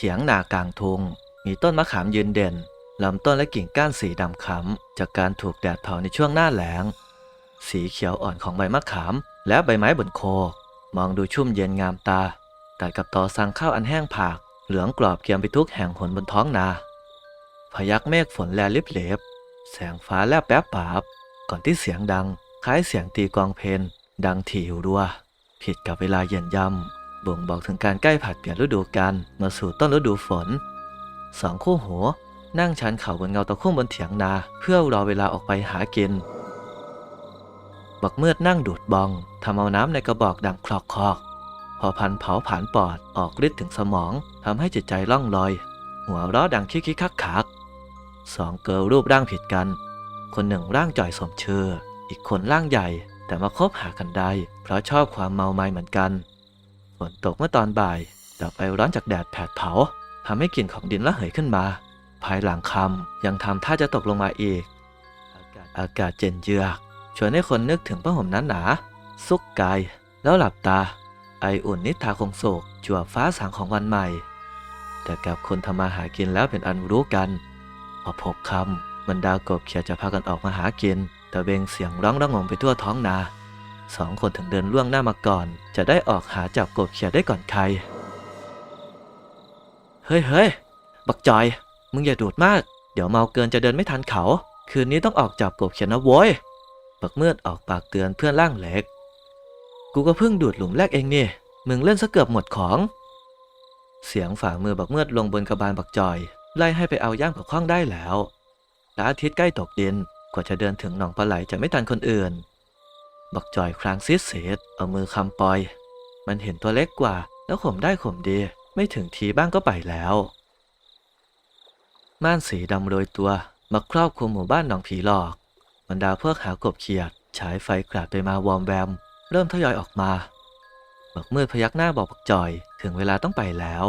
ถียงนากลางทุง มีต้นมะขามยืนเด่นลำต้นและกิ่งก้านสีดำค้ำจากการถูกแดดเผาในช่วงหน้าแล้ง สีเขียวอ่อนของใบมะขาม และใบไม้บนโคกมองดูชุ่มเย็นงามตาตัดกับตอสังข้าวอันแห้งผาก เหลืองกรอบเกรียมไปทุกแห่งหนบนท้องนา พยักเมฆฝนแลลิบเหลบ แสงฟ้าแลบแป๊บปาบ ก่อนที่เสียงดัง คล้ายเสียงตีกองเพลงดังถี่อยู่รัว ผิดกับเวลาเย็นย่ำ บ่งบอกถึงการใกล้ผัดเปลี่ยนฤดูกาลมาสู่ต้นฤดูฝนสองคู่หูนั่งชันเข่าบนเงาตะคุ่มบนเถียงนา เพื่อรอเวลาออกไปหากิน บักเมือดนั่งดูดบองทำเอาน้ำในกระบอกดังคลอกคอกพอพันเผาผ่านปอดออกฤทธิ์ถึงสมองทำให้จิตใจล่องลอย หัวเราะดังคิกคิกคักคักสองเกิร์ลรูปร่างผิดกัน คนหนึ่งร่างจ่อยสมเชืออีกคนร่างใหญ่ แต่มาคบหากันได้ เพราะชอบความเมาไม้เหมือนกัน ฝนตกเมื่อตอนบ่ายดับไปร้อนจากแดดแผดเผาทำให้กลิ่นของดินระเหยขึ้นมา ภายหลังคำยังทำท่าจะตกลงมาอีก อากาศอากาศเย็นเยือกชวนให้คนนึกถึงผ้าห่มนั้นหนาๆซุกกาย แล้วหลับตา ไออุ่นนิทาคงโศกจั่วฟ้าสางของวันใหม่ แต่กับคนทำมาหากินแล้วเป็นอันรู้กัน พอพบคำบรรดากบเขียดจะพากันออกมาหากิน แต่เบงเสียงร้องระงมไปทั่วท้องนา สองคนถึงเดินล่วงหน้ามาก่อน จะได้ออกหาจับกบเขียดได้ก่อนใคร เฮ้ยเฮ้ยบักจอย มึงอย่าดูดมาก เดี๋ยวเมาเกินจะเดินไม่ทันเขา คืนนี้ต้องออกจับกบเขียดนะโว้ยบักเมือดออกปากเตือนเพื่อนร่างเล็ก กูก็เพิ่งดูดหลุมแรกเองนี่ มึงเล่นซะเกือบหมดของ เสียงฝ่ามือบักเมือดลงบนกระบาลบักจอย ไล่ให้ไปเอาย่างกับข้องได้แล้วพระอาทิตย์ใกล้ตกดิน กว่าจะเดินถึงหนองปลาไหลจะไม่ทันคนอื่น บักจอยครางซีดเศษเอามือคำปอย มันเห็นตัวเล็กกว่า แล้วข่มได้ข่มดี ไม่ถึงทีบ้างก็ไปแล้ว ม่านสีดำโรยตัวมาครอบคลุมหมู่บ้านหนองผีหลอกบรรดาพวกหากบเขียด ฉายไฟกราดไปมาวอมแวม เริ่มทยอยออกมาบักมืดพยักหน้าบอกบักจอย ถึงเวลาต้องไปแล้ว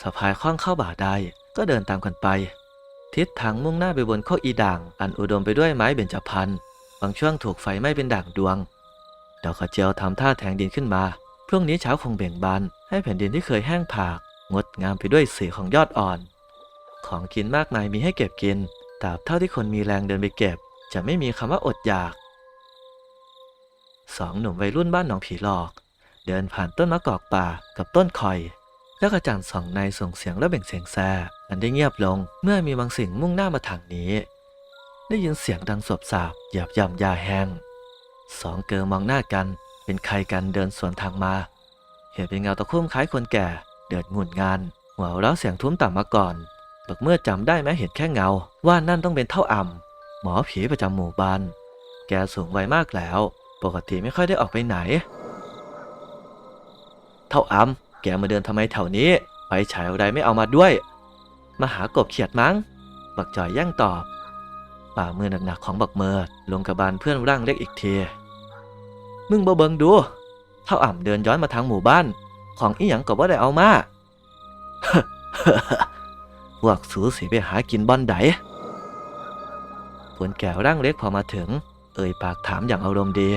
สะพายข้องเข้าบ่าได้ก็เดินตามกันไป ทิศทางมุ่งหน้าไปบนโคกอีด่าง อันอุดมไปด้วยไม้เบญจพรรณ บางช่วงถูกไฟไหม้เป็นด่างดวง ดอกกระเจียวทำท่าแทงดินขึ้นมา พรุ่งนี้เช้าคงเบ่งบาน ให้แผ่นดินที่เคยแห้งผาก งดงามไปด้วยสีของยอดอ่อน ของกินมากมายมีให้เก็บกินตราบเท่าที่คนมีแรงเดินไปเก็บ จะไม่มีคำว่าอดอยากสองหนุ่มวัยรุ่นบ้านหนองผีหลอก เดินผ่านต้นมะกอกป่ากับต้นคอย แล้วกระจ่างสองในส่งเสียงและเบ่งเสียงแซ่มันได้เงียบลง เมื่อมีบางสิ่งมุ่งหน้ามาทางนี้ ได้ยินเสียงดังสบสาบหยาบย่ำยาแห้งสองเกอมองหน้ากันเป็นใครกันเดินสวนทางมา เห็นเป็นเงาตะคุ่มคล้ายคนแก่ เดินงุนงานหัวเราะเสียงทุ้มต่ำมาก่อนบักเมื่อจำได้ไหมเห็นแค่เงา ว่านั่นต้องเป็นเท่าอ่ำหมอผีประจำหมู่บ้าน แกสูงวัยมากแล้ว ปกติไม่ค่อยได้ออกไปไหน เท่าอ่ำแกมาเดินทำไมแถวนี้ไปฉายอะไรไม่เอามาด้วย มาหากบเขียดมั้ง บักจ่อยแย่งตอบ ป่ามือหนักๆของบักเมิดลงกระบาลเพื่อนร่างเล็กอีกที มึงบ่เบิงดู เท่าอ่ำเดินย้อนมาทางหมู่บ้าน ของอีหยังก็บ่ได้เอามาพวกสูสีไปหากินบอนไดผลแก้วร่างเล็กพอมาถึง เอ่ยปากถามอย่างอารมณ์ดี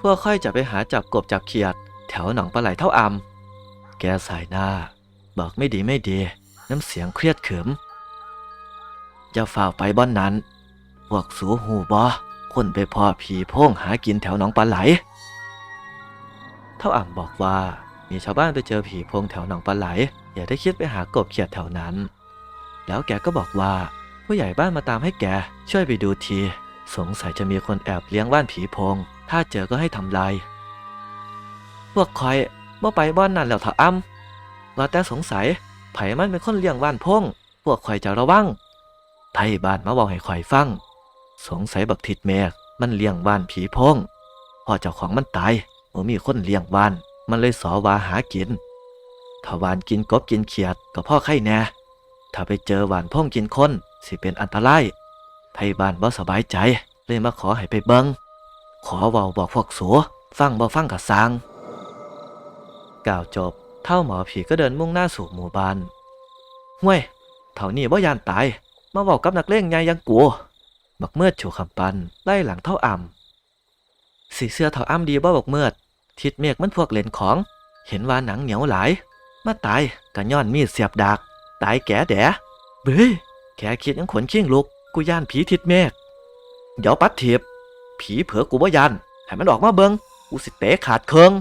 พวกค่อยจะไปหาจับกบจับเขียด แถวหนองปลาไหลเท่าอ่ำแกสายหน้า บอกไม่ดีไม่ดี น้ำเสียงเครียดเขิม จะฝ่าไปบ้อนนั้น พวกสูหูบอคนไปพอผีโพ่งหากินแถวหนองปลาไหล เท่าอ่ำบอกว่ามีชาวบ้านไปเจอผีโพงแถวหนองปลาไหล อย่าได้คิดไปหากบเขียดแถวนั้น แล้วแกก็บอกว่า ผู้ใหญ่บ้านมาตามให้แกช่วยไปดูที สงสัยจะมีคนแอบเลี้ยงว่านผีโพง ถ้าเจอก็ให้ทำลาย พวกคอยเมื่อไปบ้านนั่นแล้วเถอะอ้ำว่าแต่สงสัยไผ่มันเป็นคนเลี้ยงว่านพง พวกคอยจะระวัง ไทยบ้านมาบอกให้คอยฟัง สงสัยบักทิดเมกมันเลี้ยงว่านผีพงพอเจ้าของมันตายบ่มีคนเลี้ยงว่าน มันเลยสอวาหากินถ้าวานกินกบกินเขียดก็พ่อไข่แน่ถ้าไปเจอหวานพ่องกินคนสิเป็นอันตรายไทยบ้านบ่สบายใจเลยมาขอให้ไปเบิงขอเว้าบอกพวกสัวฟังบ่ฟังกับสางกล่าวจบ เท่าหมอผีก็เดินมุ่งหน้าสู่หมู่บ้านห่วยเท่านี้บ่ยานตาย มาบอกกับนักเลงใหญ่ยังกูบักเมือดชูคำปันไล่หลังเท่าอ่ำสีเสื้อเท่าอ่ำดีบ่บักเมือดทิดเมฆมันพวกเล่นของ เห็นว่าหนังเหนียวหลาย มาตายกันย้อนมีดเสียบดาก ตายแก่แดะเบ้ยแค่คิดยังขนขิ้งลุกกูย่านผีทิดเมฆเดี๋ยวปัดเทีบผีเผลอกูบ่ยันให้มันออกมาเบิงกูสิเตะขาดเคิง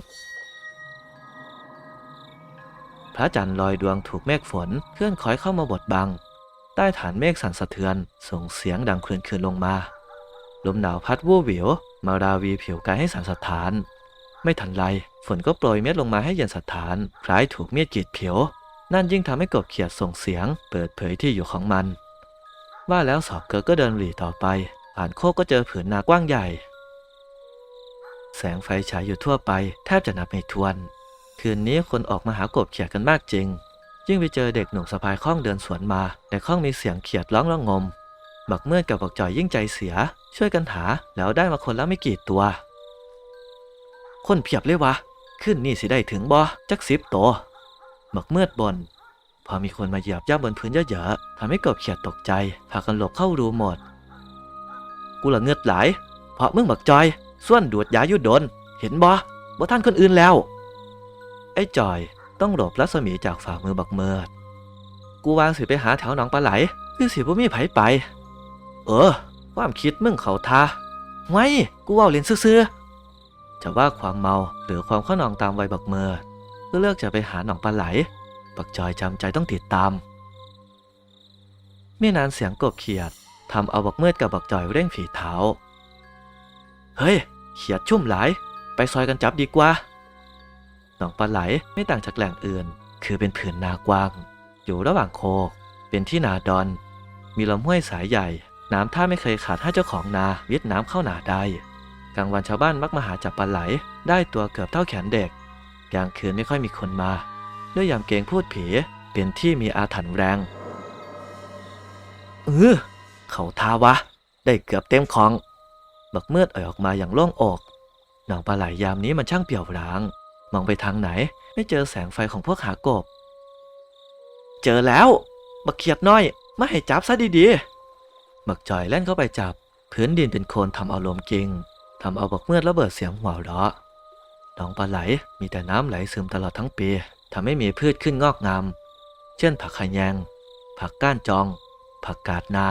พระจันทร์ลอยดวงถูกเมฆฝนเคลื่อนคอยเข้ามาบดบัง ใต้ฐานเมฆสั่นสะเทือน ส่งเสียงดังคลื่นๆลงมา ลมหนาวพัดวูบวิว มาราวีผิวกายให้สั่นสะท้าน ไม่ทันไรฝนก็โปรยเม็ดลงมาให้เย็นสถาน คล้ายถูกมีดกรีดผิว นั่นยิ่งทำให้กบเขียดส่งเสียง เปิดเผยที่อยู่ของมัน ว่าแล้วสอบเกิร์ก็เดินหลีต่อไป ผ่านโคกก็เจอผืนนากว้างใหญ่ แสงไฟฉายอยู่ทั่วไปแทบจะนับไม่ถ้วน คืนนี้คนออกมาหากบเขียดกันมากจริง ยิ่งไปเจอเด็กหนุ่มสะพายข้องเดินสวนมา แต่ข้องมีเสียงเขียดร้องระงมบักเมื่อนกับบักจ่อยยิ่งใจเสีย ช่วยกันหาแล้วได้มาคนละไม่กี่ตัว คนเพียบเลยวะ ขึ้นนี่สิได้ถึงบ่จักสิบตัวบักเมื่อดบน พอมีคนมาเหยียบย่ำบนพื้นเยอะๆทำให้กบเขียดตกใจพากันหลบเข้ารูหมด กูละเงือดหลาย เพราะมึงบักจอยส่วนดูดยายุดน เห็นบ่บ่ท่านคนอื่นแล้ว ไอ้จอย ต้องหลบรัศมีจากฝ่ามือบักเมิด กูวางสิไปหาแถวหนองปลาไหลคือสิบ่มีไผไป เออ ความคิดมึงเขาทาไว้กูเว่าเล่นซื่อจะว่าความเมาหรือความข้อนองตามวัยบักเมิดก็เลือกจะไปหาหนองปลาไหล บักจอยจำใจต้องติดตามไม่นานเสียงกบเขียดทำเอาบักเมิดกับบักจอยเร่งฝีเท้า เฮ้ย เขียดชุ่มหลาย ไปซอยกันจับดีกว่า นองปลาไหลไม่ต่างจากแหล่งอื่น คือเป็นผืนนากว้าง อยู่ระหว่างโคกเป็นที่นาดอน มีลำห้วยสายใหญ่ น้ำท่าไม่เคยขาดให้เจ้าของนาวิทน้ำเข้านาได้กลางวันชาวบ้านมักมาหาจับปลาไหล ได้ตัวเกือบเท่าแขนเด็กกลางคืนไม่ค่อยมีคนมา ด้วยยามเกงพูดผีเป็นที่มีอาถรรพ์แรงเออเขาทาวะ ได้เกือบเต็มของ บักเมือดอ่อยออกมาอย่างโล่งอกหนังปลาไหลยามนี้มันช่างเปี่ยวร้าง มองไปทางไหน ไม่เจอแสงไฟของพวกหากบ เจอแล้ว บักเขียดน้อยมาให้จับซะดีๆ บักจอยเล่นเข้าไปจับ พื้นดินเป็นโคลนทำเอาลมกิงทำเอาบักเมือดระเบิดเสียงหัวเราะหนองปลาไหลมีแต่น้ำไหลซึมตลอดทั้งปีทำให้มีพืชขึ้นงอกงาม เช่นผักขยง ผักก้านจอง ผักกาดนา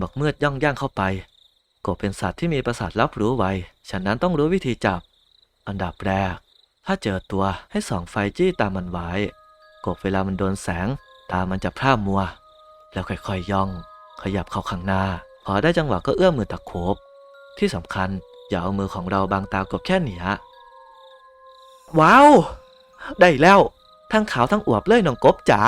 บักเมือดย่องย่างเข้าไป กบเป็นสัตว์ที่มีประสาทรับรู้ไว ฉะนั้นต้องรู้วิธีจับ อันดับแรก ถ้าเจอตัวให้ส่องไฟจี้ตามมันไว้กบเวลามันโดนแสง ตามันจะพร่ามัว แล้วค่อยๆย่อง ขยับเข้าข้างหน้า พอได้จังหวะก็เอื้อมมือตะโขบที่สำคัญอย่าเอามือของเราบังตากบแค่เหนียว้าว ได้แล้ว ทั้งขาวทั้งอวบเลยน้องกบจ๋า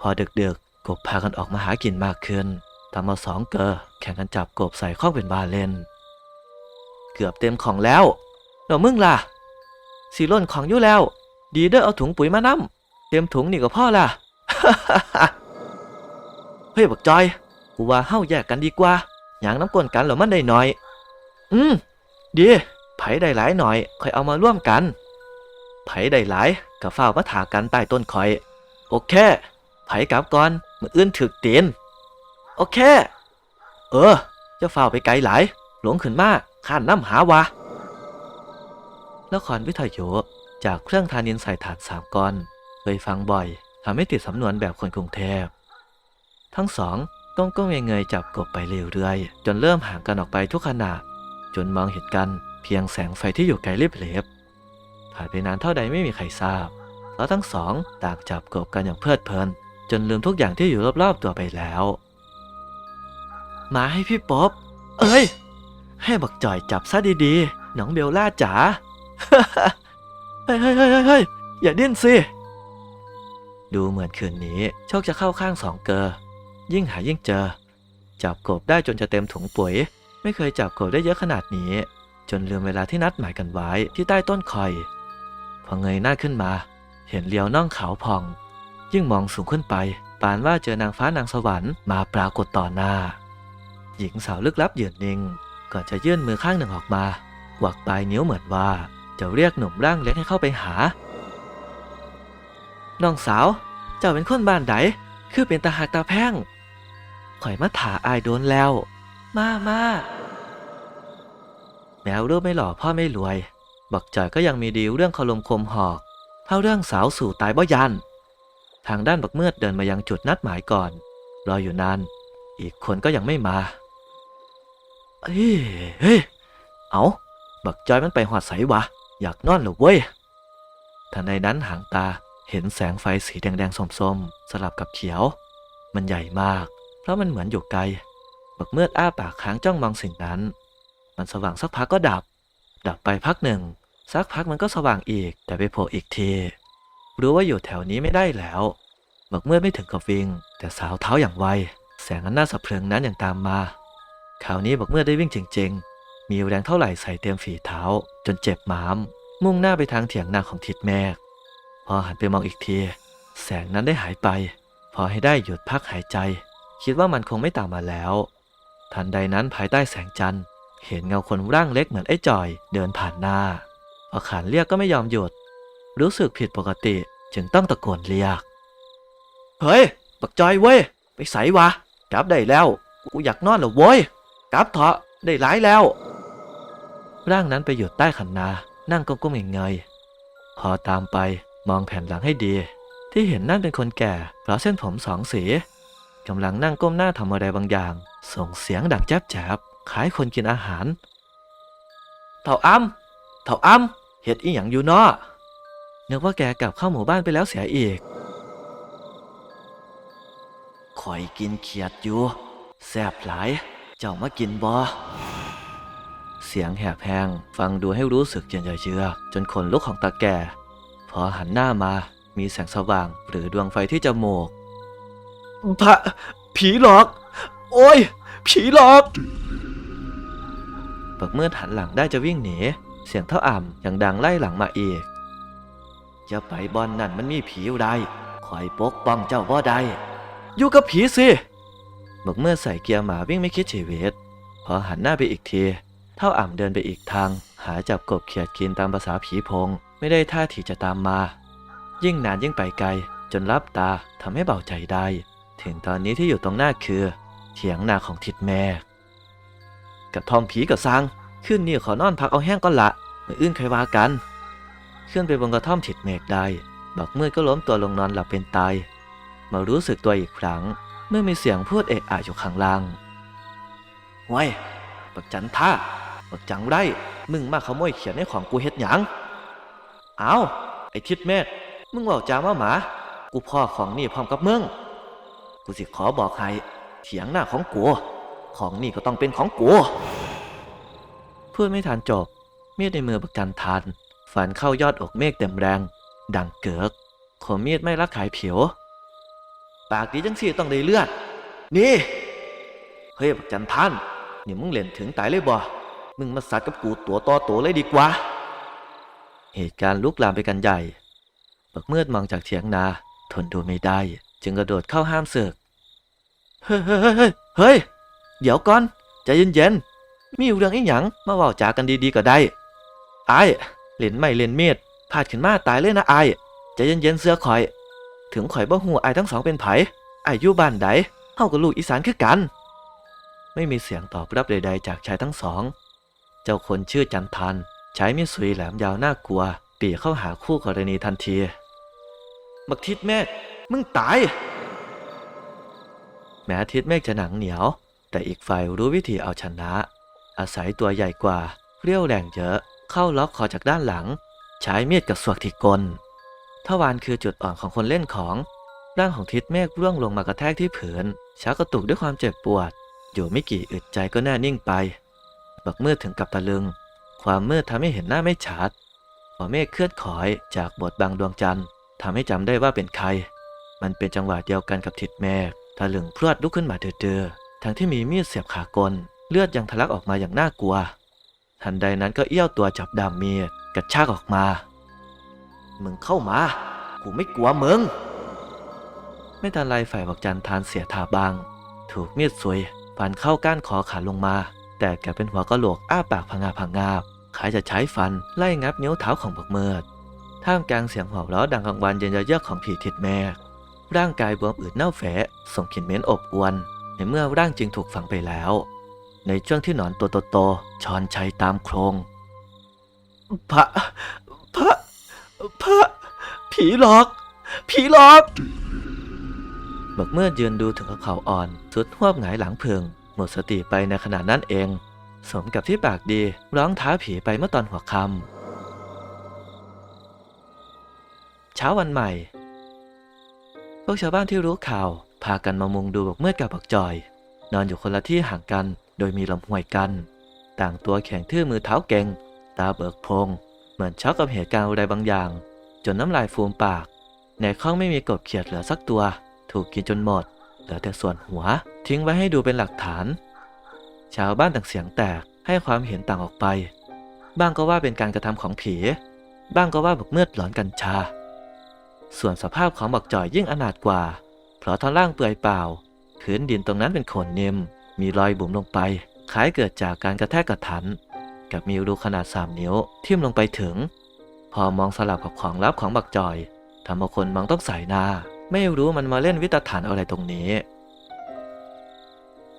พอดึกๆกบพากันออกมาหากินมากขึ้นทำมาสองเกอแข่งกันจับกบใส่ข้องเป็นบาเล่น เกือบเต็มของแล้ว แล้วมึงล่ะ สีล้นของอยู่แล้ว ดีเด้อเอาถุงปุ๋ยมานำเตรียมถุงนี่ก็พ่อล่ะ เฮ้ยบักจอย กูว่าเฮ้าแยกกันดีกว่าอย่างน้ำกวนกันเหรอมันได้หน่อย อืม ดีไผได้หลายหน่อย ค่อยเอามาร่วมกัน ไผได้หลายกับฝ้ามาถากันใต้ต้นคอย โอเค ไผกลับก่อนมืออื่นถึกเตีนโอเค เออจ้าฝ้าไปไกลหลาย หลวงขึ้นมาข้านน้ำหาวะ ละครวิทยุจากเครื่องทานินใส่ถาดสามก้อนเคยฟังบ่อยทำให้ติดสำนวนแบบคนกรุงเทพ ทั้งสองก้มก้มเงยจับกบไปเรื่อยๆจนเริ่มห่างกันออกไปทุกขณะจนมองเห็นกันเพียงแสงไฟที่อยู่ไกลลิบเลบผ่านไปนานเท่าใดไม่มีใครทราบแล้วทั้งสองต่างจับกบกันอย่างเพลิดเพลิน จนลืมทุกอย่างที่อยู่รอบๆตัวไปแล้ว มาให้พี่ป๊อบเอ้ย ให้บักจ่อยจับซะดีๆน้องเบลล่าจ๋า เฮ้ยเฮ้ยเฮ้ยเฮ้ยอย่าดิ้นสิ ดูเหมือนคืนนี้โชคจะเข้าข้างสองเกอ ยิ่งหายิ่งเจอ จับกบได้จนจะเต็มถุงปุ๋ย ไม่เคยจับกบได้เยอะขนาดนี้ จนลืมเวลาที่นัดหมายกันไว้ที่ใต้ต้นคอย พอเงยหน้าขึ้นมา เห็นเลียวน่องขาวผ่อง ยิ่งมองสูงขึ้นไป ปานว่าเจอนางฟ้านางสวรรค์มาปรากฏต่อหน้า หญิงสาวลึกลับยืนนิ่ง ก่อนจะยื่นมือข้างหนึ่งออกมาหวักปลายนิ้วเหมือนว่า จะเรียกหนุ่มร่างเล็กให้เข้าไปหา น้องสาว เจ้าเป็นคนบ้านใดคือเป็นตาหักตาแพ่งข่อยมาถาอายโดนแล้ว มามาแมวรูปไม่หล่อพ่อไม่รวย บักจอยก็ยังมีดีเรื่องคารมคมหอกเท่าเรื่องสาวสู่ตายบ่ยัน ทางด้านบักเมือดเดินมายังจุดนัดหมายก่อน รออยู่นาน อีกคนก็ยังไม่มา เฮ้ยเฮ้ยเอา บักจอยมันไปหอดใสวะ อยากนอนเหรอเว้ยทันใดนั้นหางตาเห็นแสงไฟสีแดงๆส้มๆ สลับกับเขียว มันใหญ่มาก เพราะมันเหมือนอยู่ไกล บักเมือดอ้าปากค้างจ้องมองสิ่งนั้น มันสว่างสักพักก็ดับ ดับไปพักหนึ่ง สักพักมันก็สว่างอีก แต่ไปโผล่อีกทีรู้ว่าอยู่แถวนี้ไม่ได้แล้ว บักเมื่อไม่ถึงกับวิงแต่สาวเท้าอย่างไว แสงอันน่าสะเพรึงนั้นอย่างตามมา คราวนี้บักเมื่อได้วิ่งจริง มีแรงเท่าไหร่ใส่เต็มฝีเท้า จนเจ็บม้าม มุ่งหน้าไปทางเถียงนาของทิดแมก พอหันไปมองอีกที แสงนั้นได้หายไป พอให้ได้หยุดพักหายใจ คิดว่ามันคงไม่ตามมาแล้ว ทันใดนั้นภายใต้แสงจันทร์ เห็นเงาคนร่างเล็กเหมือนไอ้จอย เดินผ่านหน้าพอขานเรียกก็ไม่ยอมหยุด รู้สึกผิดปกติจึงต้องตะโกนเรียก เฮ้ย ปักจอยเว้ย ไปใส่วะกลับได้แล้ว กูอยากนอนแล้วเว้ยกลับเถอะได้หลายแล้ว ร่างนั้นไปหยุดใต้ขันนา นั่งก้มๆเงยๆพอตามไปมองแผ่นหลังให้ดี ที่เห็นนั่นเป็นคนแก่ เพราะเส้นผมสองสีกำลังนั่งก้มหน้าทำอะไรบางอย่าง ส่งเสียงดังแจ๊บๆคล้ายคนกินอาหารเถ่าอ้ำเถ่าอ้ำเฮ็ดอีหยังอยู่เนาะนึกว่าแกกลับเข้าหมู่บ้านไปแล้วเสียอีกคอยกินเขียดอยู่แซบหลาย เจ้ามากินบ่ เสียงแหบแห้งฟังดูให้รู้สึกเย็นเยือกจนขนลุกของตาแก่ พอหันหน้ามามีแสงสว่าง หรือดวงไฟที่จมูกพระผีหลอก โอ้ย ผีหลอกบักเมื่อหันหลังได้จะวิ่งหนี เสียงเท่าอ่ำยังดังไล่หลังมาอีกอย่าไปบอนนั่นมันมีผีอยู่ได้คอยปกป้องเจ้าบ่ได้อยู่กับผีสิบักเมื่อใส่เกียร์หมาวิ่งไม่คิดชีวิต พอหันหน้าไปอีกที เท่าอ่ำเดินไปอีกทาง หาจับกบเขียดกินตามภาษาผีพง ไม่ได้ท่าทีจะตามมา ยิ่งนานยิ่งไปไกล จนรับตาทำให้เบาใจได้ ถึงตอนนี้ที่อยู่ตรงหน้าคือ เถียงนาของทิดแม่กับทอมผีกับซังขึ้นนี่ขอนอนพักเอาแห้งก่อนละมืออื่นใครว่ากันขึ้นไปบนกระท่อมถิดเมฆได้บักมืดก็ล้มตัวลงนอนหลับเป็นตาย มารู้สึกตัวอีกครั้ง เมื่อมีเสียงพูดเอะอะอยู่ข้างล่างไว้ยบักจันท่า บักจังไรมึงมาขโมยเขียนในของกูเฮ็ดหยังเอาไอ้ทิดเมฆมึงบอกจาว่าหมา กูพ่อของนี่พร้อมกับมึง กูสิขอบอกให้เถียงหน้าของกู ของนี่ก็ต้องเป็นของกู เพูดไม่ทันจบ เมีดในมือบักจันทันฟันเข้ายอดอกเมฆเต็มแรง ดังเกิกขมมีดไม่รักขายผิว ปากดีจังสิต้องได้เลือด นี่ เฮ้ยบักจันทันนี่มึงเล่นถึงตายเลยบ่ มึงมาสัตว์กับกูตัวต่อตัวเลยดีกว่า เหตุการณ์ลุกลามไปกันใหญ่ บักเมือดมองจากเถียงนา ทนดูไม่ได้ จึงกระโดดเข้าห้ามศึกเฮ้ยเฮ้ยเฮ้ย เฮ้ย เดี๋ยวก่อน ใจเย็นๆ มีเรื่องอีหยังมาว้าจากันดีๆก็ได้ไอ้เล่นไม่เล่นเมีดพลาดขึ้นมาตายเลยนะไอ้ใจเย็นๆเสือข่อย ถึงข่อยบ่ฮู้ไอ้ทั้งสองเป็นไผไอ้ายอยู่บ้านใดเฮากับลูกอีสานคือกัน ไม่มีเสียงตอบรับใดๆจากชายทั้งสอง จ้าคนชื่อจันทัน ใช้มีดสุยแหลมยาวน่ากลัว ปีเข้าหาคู่กรณีทันที บักทิดเมฆมึงตาย แม้ทิดเมฆจะหนังเหนียว แต่อีกฝ่ายรู้วิธีเอาชนะ อาศัยตัวใหญ่กว่าเรี่ยวแรงเยอะ เข้าล็อกคอจากด้านหลัง ใช้มีดกับสวกที่กลทวารคือจุดอ่อนของคนเล่นของ ร่างของทิดเมฆร่วงลงมากระแทกที่ผืนชักกระตุกด้วยความเจ็บปวด อยู่ไม่กี่อึดใจก็แน่นิ่งไป บักมืดถึงกับตะลึง ความมืดทำให้เห็นหน้าไม่ชัดพอเมฆเคลื่อนขอยจากบทบังดวงจันทร์ทำให้จำได้ว่าเป็นใคร มันเป็นจังหวะเดียวกันกับทิดเมฆตะลึงพรวดลุกขึ้นมาเดือๆทั้งที่มีมีดเสียบขากล เลือดยังทะลักออกมาอย่างน่ากลัว ทันใดนั้นก็เอี้ยวตัวจับดามมีดกระชากออกมา มึงเข้ามา กูไม่กลัวมึง ไม่ทันไรฝ่ายบักจันทานเสียท่าบาง ถูกมีดสวยฟันเข้าก้านคอขาลงมา แต่แกเป็นหัวกะโหลกอ้าปากพงาพงาบคล้ายจะใช้ฟันไล่งับนิ้วเท้าของบักเมิดท่ามกลางเสียงหัวเราะดังกังวานเย็นเยือกของผีทิดแม่ร่างกายบวมอืดเน่าแฝะส่งกลิ่นเหม็นอบอวน ในเมื่อร่างจริงถูกฝังไปแล้ว ในช่วงที่หนอนตัวโตๆชอนชัยตามโครงพระพระพระผีหลอก ผีหลอกบักเมื่อยืนดูถึงกับเขาอ่อน สุดหวบหงายหลังพึง หมดสติไปในขณะนั้นเอง สมกับที่ปากดีร้องท้าผีไปเมื่อตอนหัวค่ำเช้าวันใหม่ พวกชาวบ้านที่รู้ข่าว พากันมามุงดูบักเมื่อกับบักจอย นอนอยู่คนละที่ห่างกัน โดยมีลำห้วยกัน ต่างตัวแข็งทื่อมือเท้าเก่ง ตาเบิกโพง เหมือนช็อกกับเหตุการณ์อะไรบางอย่าง จนน้ำลายฟูมปาก ในข้องไม่มีกบเขียดเหลือสักตัว ถูกกินจนหมด เหลือแต่ส่วนหัว ทิ้งไว้ให้ดูเป็นหลักฐาน ชาวบ้านต่างเสียงแตกให้ความเห็นต่างออกไป บ้างก็ว่าเป็นการกระทำของผี บ้างก็ว่าบักเมือดหลอนกัญชา ส่วนสภาพของบักจ่อยยิ่งอนาถกว่า เพราะท่อนล่างเปื่อยเปล่าพื้นดินตรงนั้นเป็นโขนเนิมมีรอยบุ๋มลงไปคล้ายเกิดจากการกระแทกกระทัน กับมีรูขนาด3นิ้วทิ่มลงไปถึง พอมองสลับกับของลับของบักจอยทำเอาคนมองต้องใส่หน้า ไม่รู้มันมาเล่นวิตาฐานอะไรตรงนี้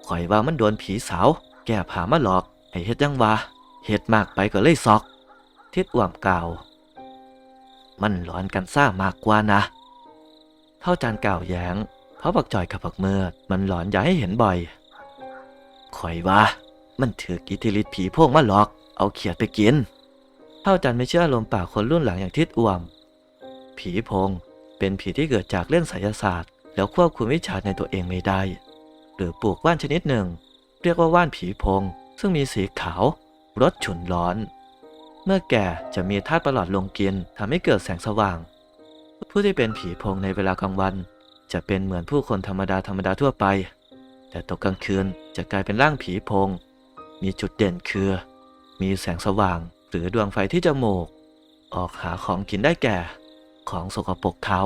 ข่อยว่ามันโดนผีสาว แก้ผามาหลอกให้เฮ็ดยังวะเฮ็ดมากไปก็เลยซอก ทิดอ่วมกล่าว มันหลอนกันซ่ามากกว่านะ เท่าจานกล่าวแย้งเพราะบักจ่อยกับบักเมือดมันหลอนอย่าให้เห็นบ่อยข่อยว่า มันถือกิทธิฤทธิ์ผีพวกมาหลอก เอาเขียดไปกิน เท่าจันไม่เชื่อลมณ์ปากคนรุ่นหลังอย่างทิดอ่วม ผีโพง เป็นผีที่เกิดจากเล่นไสยศาสตร์ แล้วควบคุมวิชาในตัวเองไม่ได้ หรือปลูกว่านชนิดหนึ่ง เรียกว่าว่านผีพง ซึ่งมีสีขาวรสฉุนร้อน เมื่อแก่จะมีธาตุประหลอดลงกินทำให้เกิดแสงสว่าง ผู้ที่เป็นผีพงในเวลากลางวัน จะเป็นเหมือนผู้คนธรรมดาธรรมดาทั่วไป แต่ตกกลางคืนจะกลายเป็นร่างผีพง มีจุดเด่นคือ มีแสงสว่าง หรือดวงไฟที่จมูก ออกหาของกินได้แก่ ของสกปรกเทา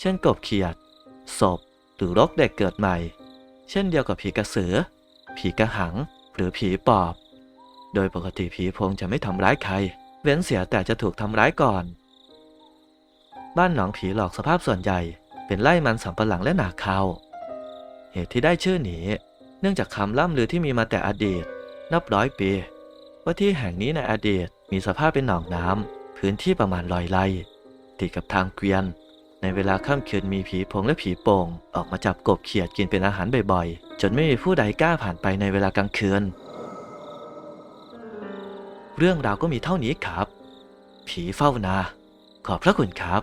เช่นกบเขียด ศพ หรือรกเด็กเกิดใหม่ เช่นเดียวกับผีกระสือ ผีกระหัง หรือผีปอบ โดยปกติผีโพงจะไม่ทำร้ายใคร เว้นเสียแต่จะถูกทำร้ายก่อน บ้านหนองผีหลอกสภาพส่วนใหญ่ เป็นไร่มันสำปะหลังและหนาข้าวเหตุที่ได้ชื่อนี้ เนื่องจากคำล่ำลือที่มีมาแต่อดีต นับร้อยปี ว่าที่แห่งนี้ในอดีตมีสภาพเป็นหนองน้ำพื้นที่ประมาณลอยไร่ ติดกับทางเกวียน ในเวลาค่ำคืนมีผีพงและผีโป่งออกมาจับกบเขียดกินเป็นอาหารบ่อยๆ จนไม่มีผู้ใดกล้าผ่านไปในเวลากลางคืน เรื่องราวก็มีเท่านี้ครับ ผีเฝ้านา ขอบพระคุณครับ